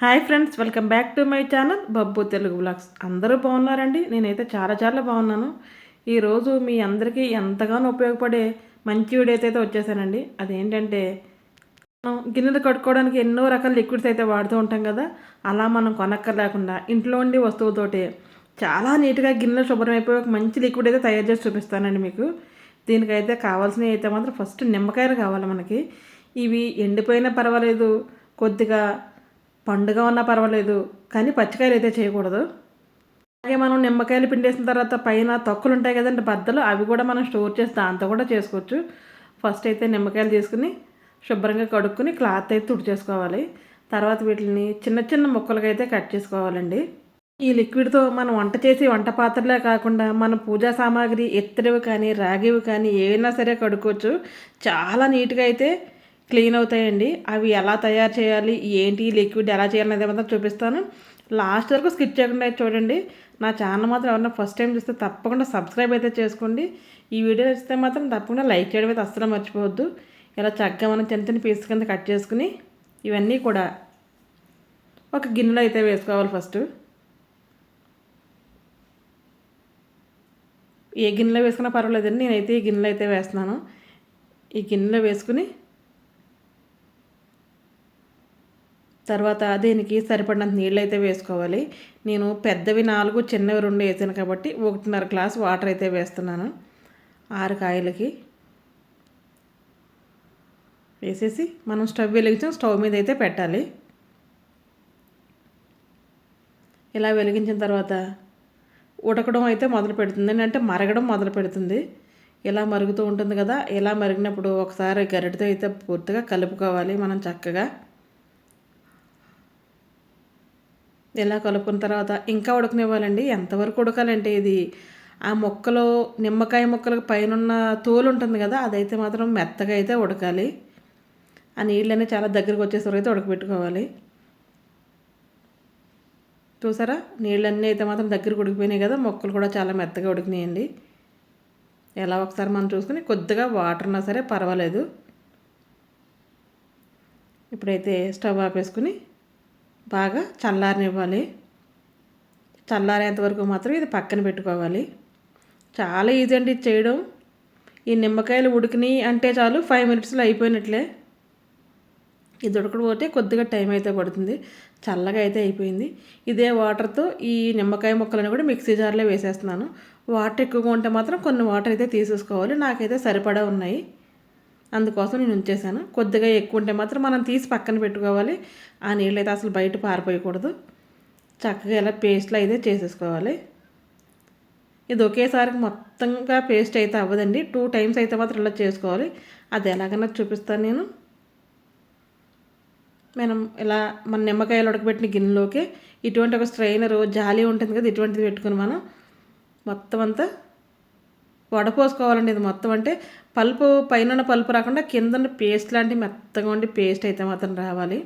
Hi friends welcome back to my channel Babbu Telugu blogs అందరూ బాగున్నారండి? నేనైతే చాలా చాలా బాగున్నాను. ఈరోజు మీ అందరికీ ఎంతగానో ఉపయోగపడే మంచి వీడియో అయితే వచ్చేసానండి. అదేంటంటే మనం గిన్నెలు కట్టుకోవడానికి ఎన్నో రకాల లిక్విడ్స్ అయితే వాడుతూ ఉంటాం కదా అలా మనం కొనక్కర్లేకుండా ఇంట్లో ఉండి వస్తువుతోటి చాలా నీట్గా గిన్నెలు శుభ్రం అయిపోయి ఒక మంచి లిక్విడ్ అయితే తయారు చేసి చూపిస్తానండి మీకు. దీనికైతే కావాల్సినవి అయితే మాత్రం ఫస్ట్ నిమ్మకాయలు కావాలి మనకి. ఇవి ఎండిపోయినా పర్వాలేదు కొద్దిగా పండుగ ఉన్నా పర్వాలేదు కానీ పచ్చికాయలు అయితే చేయకూడదు. అలాగే మనం నిమ్మకాయలు పిండేసిన తర్వాత పైన తొక్కలు ఉంటాయి కదండి బద్దలు అవి కూడా మనం స్టోర్ చేసి దాంతో కూడా చేసుకోవచ్చు. ఫస్ట్ అయితే నిమ్మకాయలు తీసుకుని శుభ్రంగా కడుక్కుని క్లాత్ అయితే తుడిచేసుకోవాలి. తర్వాత వీటిని చిన్న చిన్న ముక్కలుగా అయితే కట్ చేసుకోవాలండి. ఈ లిక్విడ్తో మనం వంట చేసి వంట పాత్రలే కాకుండా మన పూజా సామాగ్రి ఎత్తడివి కానీ రాగివి కానీ ఏవైనా సరే కడుక్కోవచ్చు. చాలా నీట్గా అయితే క్లీన్ అవుతాయండి. అవి ఎలా తయారు చేయాలి? ఏంటి? లిక్విడ్ ఎలా చేయాలి అనేది మాత్రం చూపిస్తాను. లాస్ట్ వరకు స్కిప్ చేయకుండా చూడండి. నా ఛానల్ మాత్రం ఎవరైనా ఫస్ట్ టైం చూస్తే తప్పకుండా సబ్స్క్రైబ్ అయితే చేసుకోండి. ఈ వీడియో నచ్చితే మాత్రం తప్పకుండా లైక్ చేయడం అయితే అస్సలు మర్చిపోవద్దు. ఇలా చక్కగా మనం చిన్న చిన్న పీస్ కింద కట్ చేసుకుని ఇవన్నీ కూడా ఒక గిన్నెలో అయితే వేసుకోవాలి ఫస్ట్. ఏ గిన్నెలో వేసుకున్నా పర్వాలేదండి. నేనైతే ఈ గిన్నెలో అయితే వేస్తున్నాను. ఈ గిన్నెలో వేసుకుని తర్వాత దీనికి సరిపడినంత నీళ్ళు అయితే వేసుకోవాలి. నేను పెద్దవి నాలుగు చిన్నవి రెండు వేసాను కాబట్టి ఒకటిన్నర గ్లాస్ వాటర్ అయితే వేస్తున్నాను. ఆరు కాయలకి వేసేసి మనం స్టవ్ వెలిగించాం స్టవ్ మీద అయితే పెట్టాలి. ఇలా వెలిగించిన తర్వాత ఉడకడం అయితే మొదలు పెడుతుంది. అంటే మరగడం మొదలు పెడుతుంది. ఇలా మరుగుతూ ఉంటుంది కదా ఇలా మరిగినప్పుడు ఒకసారి గరిటతో అయితే పూర్తిగా కలుపుకోవాలి మనం చక్కగా. ఇలా కలుపుకున్న తర్వాత ఇంకా ఉడకనివ్వాలండి? ఎంతవరకు ఉడకాలంటే ఇది? ఆ మొక్కలో నిమ్మకాయ మొక్కలకు పైన తోలు ఉంటుంది కదా అదైతే మాత్రం మెత్తగా అయితే ఉడకాలి. ఆ నీళ్ళన్నీ చాలా దగ్గరకు వచ్చేసరికి అయితే ఉడకబెట్టుకోవాలి. చూసారా? నీళ్ళన్నీ అయితే మాత్రం దగ్గరకు ఉడికిపోయినాయి కదా మొక్కలు కూడా చాలా మెత్తగా ఉడికినాయండి. ఎలా ఒకసారి మనం చూసుకుని కొద్దిగా వాటర్ ఉన్నా సరే పర్వాలేదు. ఇప్పుడైతే స్టవ్ ఆపేసుకుని బాగా చల్లారనివ్వాలి. చల్లారేంత వరకు మాత్రం ఇది పక్కన పెట్టుకోవాలి. చాలా ఈజీ అండి ఇది చేయడం. ఈ నిమ్మకాయలు ఉడికినాయి అంటే చాలు ఫైవ్ మినిట్స్లో అయిపోయినట్లే. ఇది ఉడకపోతే కొద్దిగా టైం అయితే పడుతుంది. చల్లగా అయితే అయిపోయింది. ఇదే వాటర్తో ఈ నిమ్మకాయ ముక్కలను కూడా మిక్సీ జార్లో వేసేస్తున్నాను. వాటర్ ఎక్కువగా ఉంటే మాత్రం కొన్ని వాటర్ అయితే తీసేసుకోవాలి. నాకైతే సరిపడా ఉన్నాయి. అందుకోసం నేను ఉంచేసాను కొద్దిగా ఎక్కువ ఉంటే మాత్రం మనం తీసి పక్కన పెట్టుకోవాలి. ఆ నీళ్ళు అయితే అసలు బయట పారిపోయకూడదు. చక్కగా ఇలా పేస్ట్లో అయితే చేసేసుకోవాలి. ఇది ఒకేసారి మొత్తంగా పేస్ట్ అయితే అవ్వదండి. టూ టైమ్స్ అయితే మాత్రం ఇలా చేసుకోవాలి. అది ఎలాగన్నా చూపిస్తాను నేను. మనం ఇలా మన నిమ్మకాయలు ఉడకబెట్టిన గిన్నెలోకి ఇటువంటి ఒక స్ట్రైనరు జాలి ఉంటుంది కదా ఇటువంటిది పెట్టుకుని మనం మొత్తం అంతా వడపోసుకోవాలండి ఇది మొత్తం అంటే పల్పు పైన పల్పు రాకుండా కింద పేస్ట్ లాంటి మెత్తగా ఉండి పేస్ట్ అయితే మాత్రం రావాలి.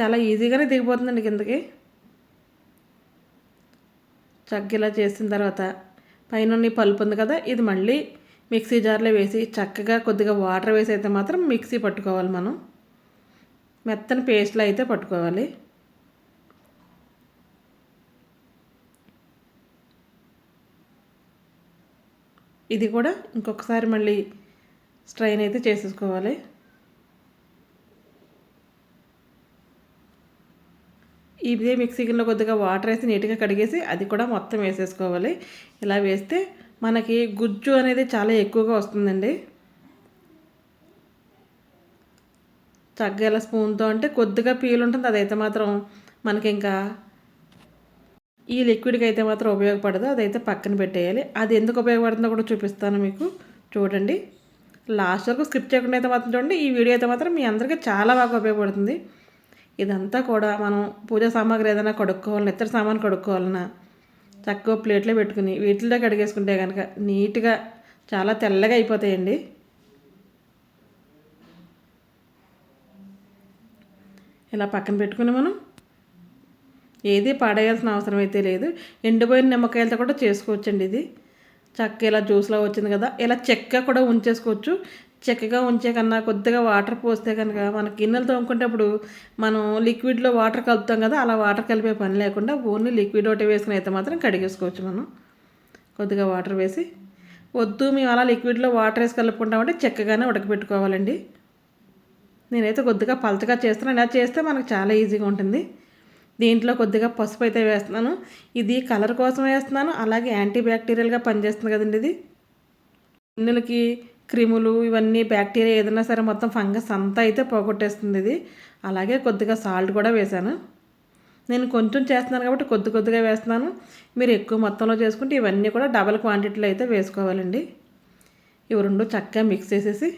చాలా ఈజీగానే దిగిపోతుందండి కిందకి. చక్కగా చేసిన తర్వాత పైన పల్పు ఉంది కదా ఇది మళ్ళీ మిక్సీ జార్లో వేసి చక్కగా కొద్దిగా వాటర్ వేసి అయితే మాత్రం మిక్సీ పట్టుకోవాలి మనం. మెత్తని పేస్ట్లో అయితే పట్టుకోవాలి. ఇది కూడా ఇంకొకసారి మళ్ళీ స్ట్రైన్ అయితే చేసేసుకోవాలి. ఇదే మిక్సీ కొద్దిగా వాటర్ వేసి నీట్గా కడిగేసి అది కూడా మొత్తం వేసేసుకోవాలి. ఇలా వేస్తే మనకి గుజ్జు అనేది చాలా ఎక్కువగా వస్తుందండి. చక్కగా స్పూన్తో అంటే కొద్దిగా పీల్ ఉంటుంది అదైతే మాత్రం మనకి ఇంకా ఈ లిక్విడ్కి అయితే మాత్రం ఉపయోగపడదు. అదైతే పక్కన పెట్టేయాలి. అది ఎందుకు ఉపయోగపడుతుందో కూడా చూపిస్తాను మీకు. చూడండి. లాస్ట్ వరకు స్కిప్ చేయకుండా అయితే మాత్రం చూడండి. ఈ వీడియో అయితే మాత్రం మీ అందరికీ చాలా బాగా ఉపయోగపడుతుంది. ఇదంతా కూడా మనం పూజా సామాగ్రి ఏదైనా కడుక్కోవాలన్నా ఇతర సామాన్ కడుక్కోవాలన్నా చక్కగా ప్లేట్లో పెట్టుకుని వీటిలో కడిగేసుకుంటే కనుక నీట్గా చాలా తెల్లగా అయిపోతాయండి. ఇలా పక్కన పెట్టుకుని మనం ఏది పాడేయాల్సిన అవసరం అయితే లేదు. ఎండిపోయిన నిమ్మకాయలతో కూడా చేసుకోవచ్చండి ఇది. చక్క ఇలా జ్యూస్లో వచ్చింది కదా ఇలా చెక్క కూడా ఉంచేసుకోవచ్చు. చక్కగా ఉంచే కన్నా కొద్దిగా వాటర్ పోస్తే కనుక మన గిన్నెలు తోముకునేటప్పుడు మనం లిక్విడ్లో వాటర్ కలుపుతాం కదా అలా వాటర్ కలిపే పని లేకుండా ఓన్లీ లిక్విడ్ ఒకటి వేసుకుని అయితే మాత్రం కడిగేసుకోవచ్చు మనం. కొద్దిగా వాటర్ వేసి వద్దు మేము అలా లిక్విడ్లో వాటర్ వేసి కలుపుకుంటామంటే చక్కగానే ఉడకబెట్టుకోవాలండి. నేనైతే కొద్దిగా పలచగా చేస్తున్నాను ఇలా చేస్తే మనకు చాలా ఈజీగా ఉంటుంది. దీంట్లో కొద్దిగా పసుపు అయితే వేస్తున్నాను. ఇది కలర్ కోసం వేస్తున్నాను. అలాగే యాంటీ బ్యాక్టీరియల్గా పనిచేస్తుంది కదండి ఇది. గిన్నెలకి క్రిములు ఇవన్నీ బ్యాక్టీరియా ఏదైనా సరే మొత్తం ఫంగస్ అంతా అయితే పోగొట్టేస్తుంది ఇది. అలాగే కొద్దిగా సాల్ట్ కూడా వేశాను. నేను కొంచెం చేస్తున్నాను కాబట్టి కొద్ది కొద్దిగా వేస్తున్నాను. మీరు ఎక్కువ మొత్తంలో చేసుకుంటే ఇవన్నీ కూడా డబల్ క్వాంటిటీలో అయితే వేసుకోవాలండి. ఇవి రెండు చక్కగా మిక్స్ చేసేసి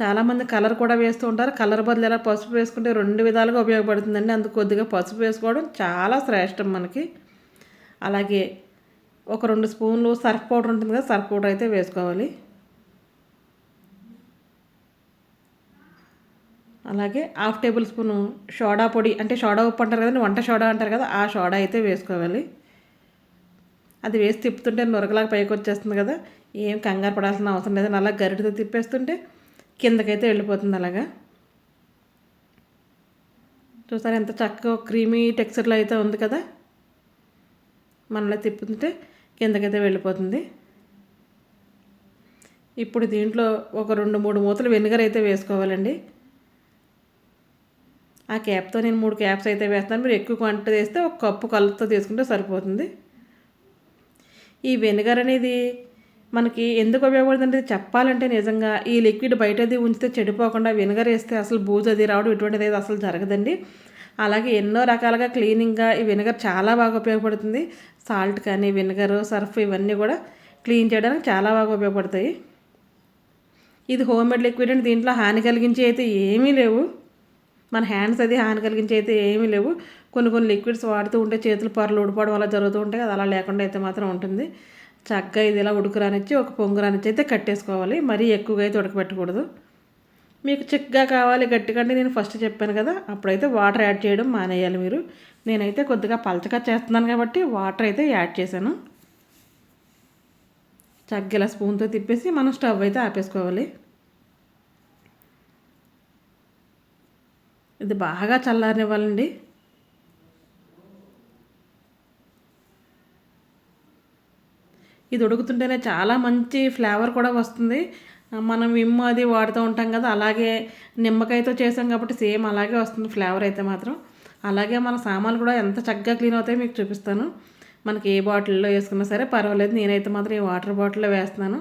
చాలామంది కలర్ కూడా వేస్తూ ఉంటారు. కలర్ బదులు ఎలా పసుపు వేసుకుంటే రెండు విధాలుగా ఉపయోగపడుతుందండి. అందుకు కొద్దిగా పసుపు వేసుకోవడం చాలా శ్రేష్టం మనకి. అలాగే ఒక రెండు స్పూన్లు సర్ఫ్ పౌడర్ ఉంటుంది కదా సర్ఫ్ పౌడర్ అయితే వేసుకోవాలి. అలాగే హాఫ్ టేబుల్ స్పూను సోడా పొడి అంటే సోడా ఉప్పు అంటారు కదండి వంట సోడా అంటారు కదా ఆ సోడా అయితే వేసుకోవాలి. అది వేసి తిప్పుతుంటే నొరగలాగా పైకి వచ్చేస్తుంది కదా. ఏం కంగారు పడాల్సిన అవసరం లేదు. అలా గరిటతో తిప్పేస్తుంటే కిందకైతే వెళ్ళిపోతుంది అలాగా. చూసారా ఎంత చక్కగా క్రీమీ టెక్స్చర్లో అయితే ఉంది కదా. మనలో తిప్పుతుంటే కిందకైతే వెళ్ళిపోతుంది. ఇప్పుడు దీంట్లో ఒక రెండు మూడు మూతలు వెనిగర్ అయితే వేసుకోవాలండి. ఆ క్యాప్తో నేను మూడు క్యాప్స్ అయితే వేస్తాను మీరు ఎక్కువ క్వాంటిటీ వేస్తే ఒక కప్పు కలుపుతో తీసుకుంటే సరిపోతుంది. ఈ వెనిగర్ అనేది మనకి ఎందుకు ఉపయోగపడుతుంది చెప్పాలంటే నిజంగా ఈ లిక్విడ్ బయటది ఉంచితే చెడిపోకుండా వినగర్ వేస్తే అసలు బూజు అది రావడం ఇటువంటిది అసలు జరగదండి. అలాగే ఎన్నో రకాలుగా క్లీనింగ్గా ఈ వినగర్ చాలా బాగా ఉపయోగపడుతుంది. సాల్ట్ కానీ వినగర్ సర్ఫ్ ఇవన్నీ కూడా క్లీన్ చేయడానికి చాలా బాగా ఉపయోగపడతాయి. ఇది హోమ్ మేడ్ లిక్విడ్ అండి. దీంట్లో హాని కలిగించి అయితే ఏమీ లేవు. మన హ్యాండ్స్ అది హాని కలిగించి అయితే ఏమీ లేవు. కొన్ని కొన్ని లిక్విడ్స్ వాడుతూ ఉంటే చేతులు పొరలు ఊడిపోవడం వల్ల జరుగుతూ ఉంటాయి అది అలా లేకుండా అయితే మాత్రం ఉంటుంది. చక్కగా ఇది ఇలా ఉడుకురానిచ్చి ఒక పొంగురానిచ్చి అయితే కట్టేసుకోవాలి. మరీ ఎక్కువగా అయితే ఉడకబెట్టకూడదు. మీకు చిక్కగా కావాలి గట్టిగా నేను ఫస్ట్ చెప్పాను కదా అప్పుడైతే వాటర్ యాడ్ చేయడం మానేయాలి మీరు. నేనైతే కొద్దిగా పలచగా చేస్తున్నాను కాబట్టి వాటర్ అయితే యాడ్ చేశాను. చగ్గలా స్పూన్తో తిప్పేసి మనం స్టవ్ అయితే ఆపేసుకోవాలి. ఇది బాగా చల్లారనివ్వాలండి. ఇది ఉడుకుతుంటేనే చాలా మంచి ఫ్లేవర్ కూడా వస్తుంది. మనం విమ్ అది వాడుతూ ఉంటాం కదా అలాగే నిమ్మకాయతో చేసాం కాబట్టి సేమ్ అలాగే వస్తుంది ఫ్లేవర్ అయితే మాత్రం. అలాగే మన సామాన్లు కూడా ఎంత చక్కగా క్లీన్ అవుతాయో మీకు చూపిస్తాను. మనకి ఏ బాటిల్లో వేసుకున్నా సరే పర్వాలేదు నేనైతే మాత్రం ఈ వాటర్ బాటిల్లో వేస్తున్నాను.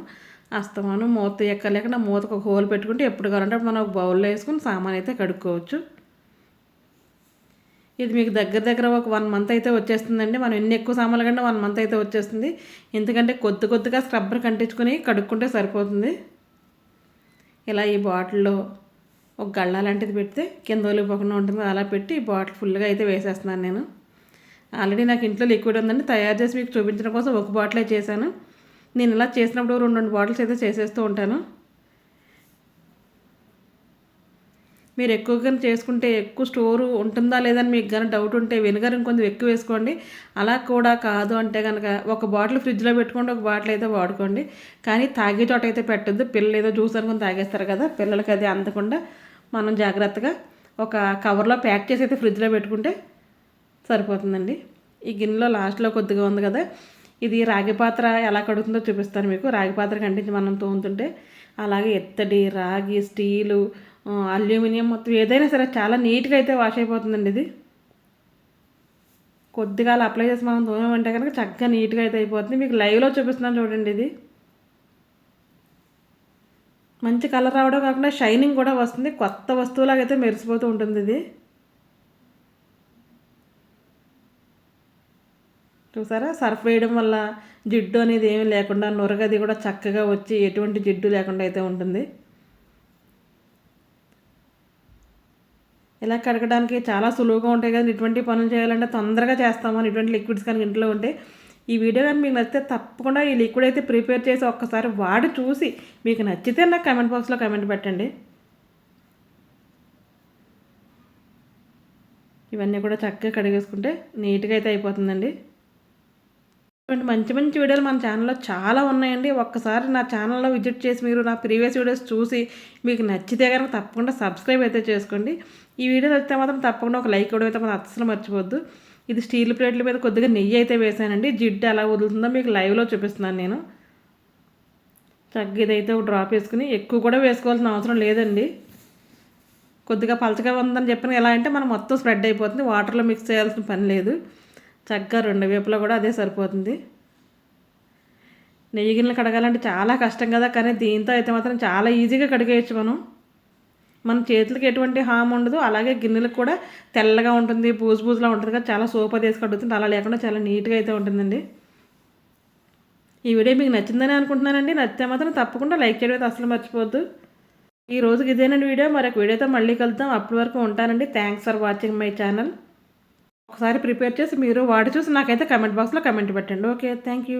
అస్తమాను మూత ఎక్కలేకుండా మూతకు ఒక హోల్ పెట్టుకుంటే ఎప్పుడు కావాలంటే మనం ఒక బౌల్లో వేసుకుని సామాన్ అయితే కడుక్కోవచ్చు. ఇది మీకు దగ్గర దగ్గర ఒక వన్ మంత్ అయితే వచ్చేస్తుందండి. మనం ఎన్ని ఎక్కువ సామాన్లు కంటే వన్ మంత్ అయితే వచ్చేస్తుంది. ఎందుకంటే కొద్ది కొద్దిగా స్క్రబ్బర్ కంటించుకొని కడుక్కుంటే సరిపోతుంది. ఇలా ఈ బాటిల్లో ఒక గళ్ళ లాంటిది పెడితే కింద ఒలిపోకుండా ఉంటుంది. అలా పెట్టి ఈ బాటిల్ ఫుల్గా అయితే వేసేస్తున్నాను నేను. ఆల్రెడీ నాకు ఇంట్లో లిక్విడ్ ఉందండి. తయారు చేసి మీకు చూపించడం కోసం ఒక బాటిలే చేశాను. నేను ఇలా చేసినప్పుడు రెండు రెండు బాటిల్స్ అయితే చేసేస్తూ ఉంటాను. మీరు ఎక్కువగా చేసుకుంటే ఎక్కువ స్టోర్ ఉంటుందా లేదని మీకు కానీ డౌట్ ఉంటే వెనుగర్ ఇంకొంచెం ఎక్కువ వేసుకోండి. అలా కూడా కాదు అంటే కనుక ఒక బాటిల్ ఫ్రిడ్జ్లో పెట్టుకోండి ఒక బాటిల్ అయితే వాడుకోండి. కానీ తాగే చోట అయితే పెట్టద్దు. పిల్లలు ఏదో జ్యూస్ అనుకుని తాగేస్తారు కదా పిల్లలకి అది అందకుండా మనం జాగ్రత్తగా ఒక కవర్లో ప్యాక్ చేసి అయితే ఫ్రిడ్జ్లో పెట్టుకుంటే సరిపోతుందండి. ఈ గిన్నెలో లాస్ట్లో కొద్దిగా ఉంది కదా ఇది రాగి పాత్ర ఎలా కడుగుతుందో చూపిస్తాను మీకు. రాగి పాత్ర కంటించి మనం తోముతుంటే అలాగే ఎత్తడి రాగి స్టీలు అల్యూమినియం మొత్తం ఏదైనా సరే చాలా నీట్గా అయితే వాష్ అయిపోతుందండి ఇది. కొద్దిగా అలా అప్లై చేసి మనం తోమేమంటే కనుక చక్కగా నీట్గా అయితే అయిపోతుంది. మీకు లైవ్లో చూపిస్తున్నాను చూడండి ఇది. మంచి కలర్ రావడం కాకుండా షైనింగ్ కూడా వస్తుంది. కొత్త వస్తువులాగా అయితే మెరిసిపోతూ ఉంటుంది ఇది. చూసారా? సర్ఫ్ వేయడం వల్ల జిడ్డు అనేది ఏమీ లేకుండా నొరగది కూడా చక్కగా వచ్చి ఎటువంటి జిడ్డు లేకుండా అయితే ఉంటుంది. ఇలా కడగడానికి చాలా సులువుగా ఉంటాయి కదా ఇటువంటి పనులు చేయాలంటే తొందరగా చేస్తామని ఇటువంటి లిక్విడ్స్ కానీ ఇంట్లో ఉంటే. ఈ వీడియో కానీ మీకు నచ్చితే తప్పకుండా ఈ లిక్విడ్ అయితే ప్రిపేర్ చేసి ఒక్కసారి వాడి చూసి మీకు నచ్చితే నాకు కమెంట్ బాక్స్లో కమెంట్ పెట్టండి. ఇవన్నీ కూడా చక్కగా కడిగేసుకుంటే నీట్గా అయితే అయిపోతుందండి. ఇటువంటి మంచి మంచి వీడియోలు మన ఛానల్లో చాలా ఉన్నాయండి. ఒక్కసారి నా ఛానల్లో విజిట్ చేసి మీరు నా ప్రీవియస్ వీడియోస్ చూసి మీకు నచ్చితే కనుక తప్పకుండా సబ్స్క్రైబ్ అయితే చేసుకోండి. ఈ వీడియో నచ్చితే మాత్రం తప్పకుండా ఒక లైక్ ఇవ్వడం అయితే మనం అస్సలు మర్చిపోద్దు ఇది స్టీల్ ప్లేట్ల మీద కొద్దిగా నెయ్యి అయితే వేసానండి. జిడ్డు ఎలా వదులుతుందో మీకు లైవ్లో చూపిస్తున్నాను నేను. చక్కగా ఇదైతే ఒక డ్రాప్ వేసుకుని ఎక్కువ కూడా వేసుకోవాల్సిన అవసరం లేదండి. కొద్దిగా పలచగా ఉందని చెప్పిన ఎలా అంటే మనం మొత్తం స్ప్రెడ్ అయిపోతుంది. వాటర్లో మిక్స్ చేయాల్సిన పని లేదు. చక్కగా రెండు వేపులో కూడా అదే సరిపోతుంది. నెయ్యి గిన్నెలు కడగాలంటే చాలా కష్టం కదా కానీ దీంతో అయితే మాత్రం చాలా ఈజీగా కడిగేయచ్చు మనం. మన చేతులకి ఎటువంటి హామ్ ఉండదు అలాగే గిన్నెలకు కూడా తెల్లగా ఉంటుంది బూజు బూజులా ఉంటుంది కదా చాలా సోప్ అది వేసి కడుగుతుంది అలా లేకుండా చాలా నీట్గా అయితే ఉంటుందండి. ఈ వీడియో మీకు నచ్చిందని అనుకుంటున్నానండి. నచ్చితే మాత్రం తప్పకుండా లైక్ చేయడం అయితే అసలు మర్చిపోద్దు ఈ రోజుకి ఇదేనండి వీడియో. మరొక వీడియోతో మళ్ళీ కలుద్దాం. అప్పటి వరకు ఉంటానండి. Thanks for watching my channel ఒకసారి ప్రిపేర్ చేసి మీరు వాడి చూసి నాకైతే కమెంట్ బాక్స్లో కమెంట్ పెట్టండి. Okay thank you